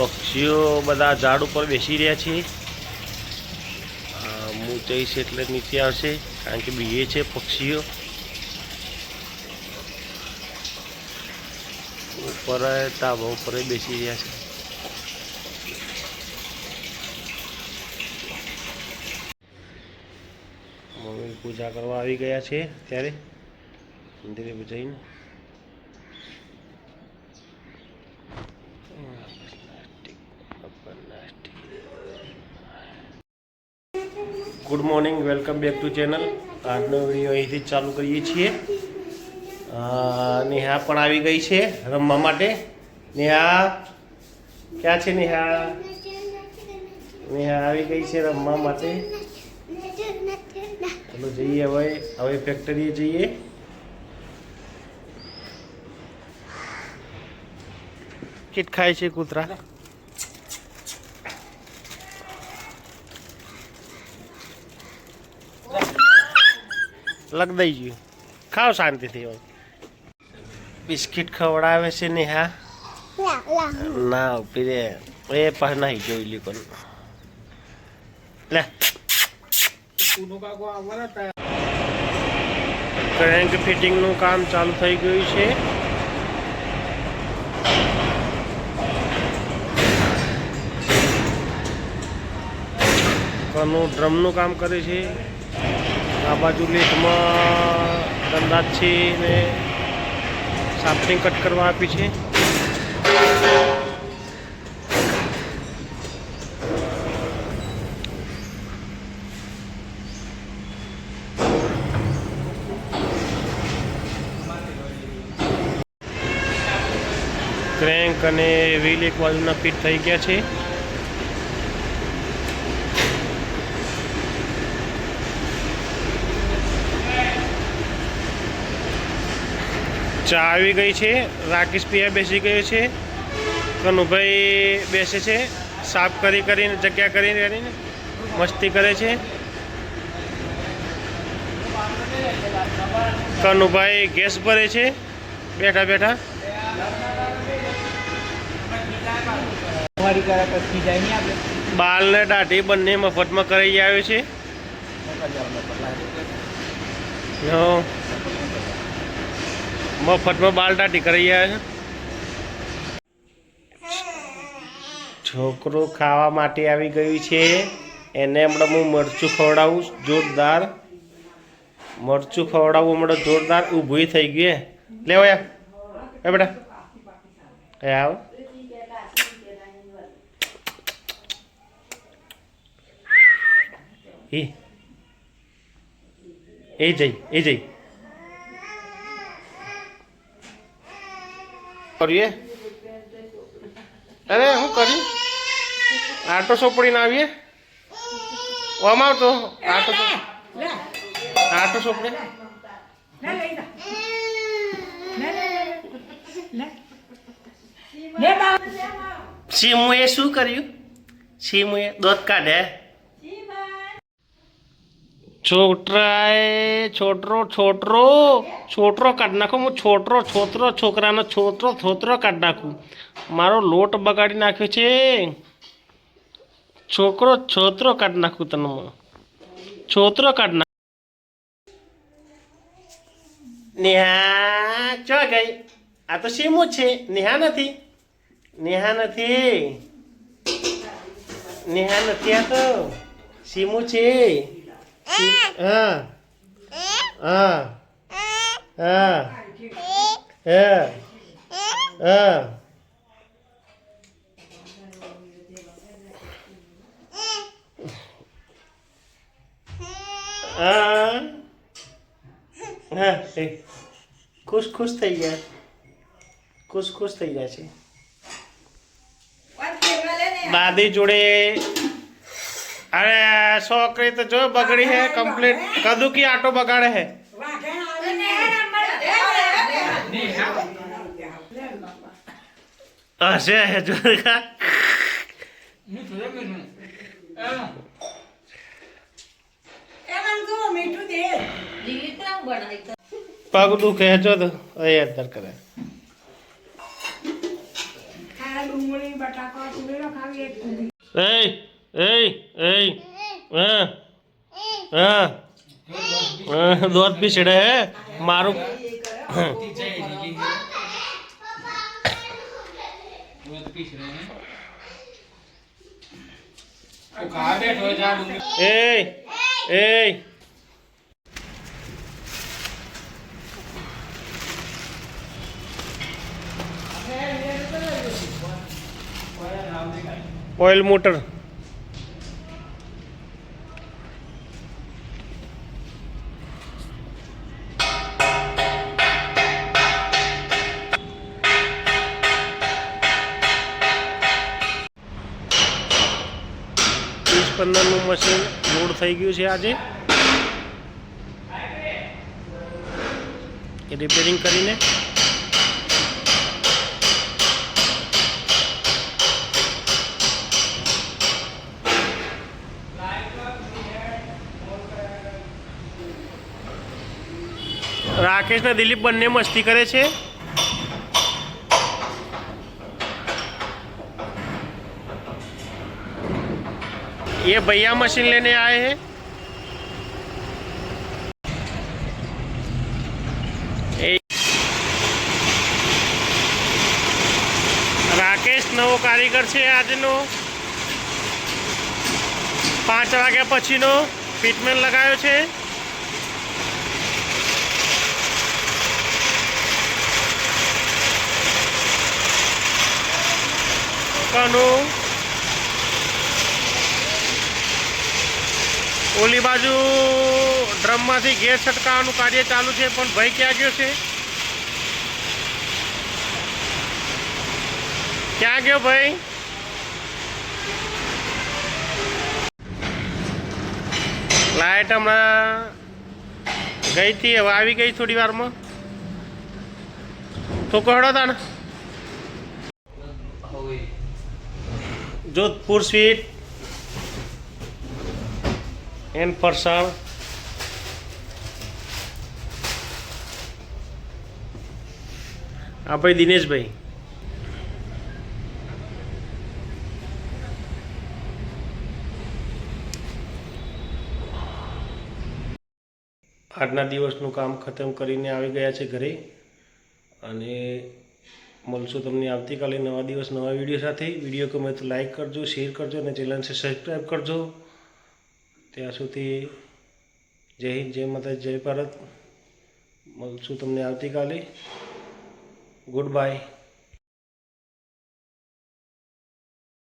પક્ષીઓ બધા ઝાડ ઉપર બેસી રહ્યા છે. હું જઈશ એટલે નીચે આવશે, કારણ કે બીએ છે પક્ષીઓ. ઉપર ધાબા ઉપર બેસી રહ્યા છે. મમ્મી પૂજા કરવા આવી ગયા છે ત્યારે મંદિરે જઈને. Good morning welcome back to channel આજનો વીડિયો અહીંથી જ ચાલુ કરીએ છીએ. નેહા પણ આવી ગઈ છે રમવા માટે. નેહા, ક્યાં છે નેહા? નેહા આવી ગઈ છે રમવા માટે. ચલો જઈએ હવે. હવે ફેક્ટરીએ જઈએ. કીટ ખાય છે કૂતરા. લગ દઈ ગયું. ખાવ શાંતિથી હોય. બિસ્કિટ ખવડાવે છે નેહા? ના, ઊભી રે. એ પણ નહીં, જોઈ લી કોણ. લે. ક્રેન્ક ફિટિંગનું કામ ચાલુ થઈ ગયું છે. કનું ડ્રમનું કામ કરે છે? આ બાજુ લેખમાં દંદાત છે ને સાફટિંગ કટ કરવા આપી છે. ક્રેન્ક અને વ્હીલ એક બાજુના ફિટ થઈ ગયા છે. ચા આવી ગઈ છે રાકેશ પિયા બેસી ગયો છે કનુભાઈ બેસે છે સાફ કરી કરીને જગ્યા કરીને કરીને મસ્તી કરે છે. કનુભાઈ ગેસ ભરે છે બેઠા બેઠા. કરા બાલ ને દાઢી બંને મફતમાં કરાઈ આવ્યો છે. મફતમાં બાલ કરી આવ્યો છે. છોકરો ખાવા માટે આવી ગયું છે. એને હમણાં હું મરચું ખવડાવું જોરદાર. મરચું ખવડાવું હમણાં જોરદાર. ઊભું થઈ હે. લેવો યાર એ બેટા. એ આવ. એ જઈ એ જઈ. કરીએ? અરે શું કરી? આટો સોપડીને આવીએ? ઓમ આવતો. આટો આટો સોપડે. સીમુએ શું કર્યું? સીમુએ દોત કાઢે છોકરાએ છોટરો છોટરો છોટરો કાઢ નાખો. હું છોટરો, છોતરો, છોકરાનો છોતરો છોતરો કાઢ નાખું. મારો લોટ બગાડી નાખ્યો છે. છોકરો, છોતરો કાઢ નાખું તને છોતરો કાઢ નાખ નેહા ચો ગઈ? આ તો સીમું છે. નેહા નથી. નેહા નથી. નેહા નથી આ તો. સીમું છે. સી- હા હા હા હા હા હા હા એ ખુશ ખુશ થઈ ગયા. ખુશ ખુશ થઈ ગયા છે. દાદી જોડે. અરે છોકરી તો જો બગડી હે કમ્પ્લીટ કદુ કી આટો બગાડે હે. હશે હે જો પગ દુખે જો તો. એ અંદર કરે. એ એ એ હા? હા? દોધ બી છેડે હે? મારું એ એ ઓઇલ મોટર. પંદરનું મશીન લોડ થઈ ગયું છે આજે. રિપેરિંગ કરીને. રાકેશ ને દિલીપ બંને મસ્તી કરે છે. ये भैया मशीन लेने आए हैं એ- રાકેશ નવો કારીગર છે આજનો પાંચ વાગ્યા પછીનો ફિટમેન્ટ લગાવ્યો છે કનુ ઓલી બાજુ ડ્રમમાંથી ગેસ છટકાવવાનું કાર્ય ચાલુ છે પણ ભાઈ ક્યાં ગયો છે? ક્યાં ગયો ભાઈ લાઈટ હમણાં ગઈ હતી હવે આવી ગઈ થોડી વારમાં. તો કહડો તાને જોધપુર સ્વીટ. એન ફરસાણ. આ ભાઈ, દિનેશભાઈ. આજના દિવસનું કામ ખતમ કરીને આવી ગયા છે ઘરે. અને મળશું તમને આવતીકાલે નવા દિવસ, નવા વીડિયો સાથે. વીડિયો ગમે તો લાઇક કરજો શેર કરજો અને ચેનલને સબસ્ક્રાઈબ કરજો. ત્યાં સુધી જય હિન્દ જય માતા જય ભારત. મળશું તમને આવતીકાલે. Good bye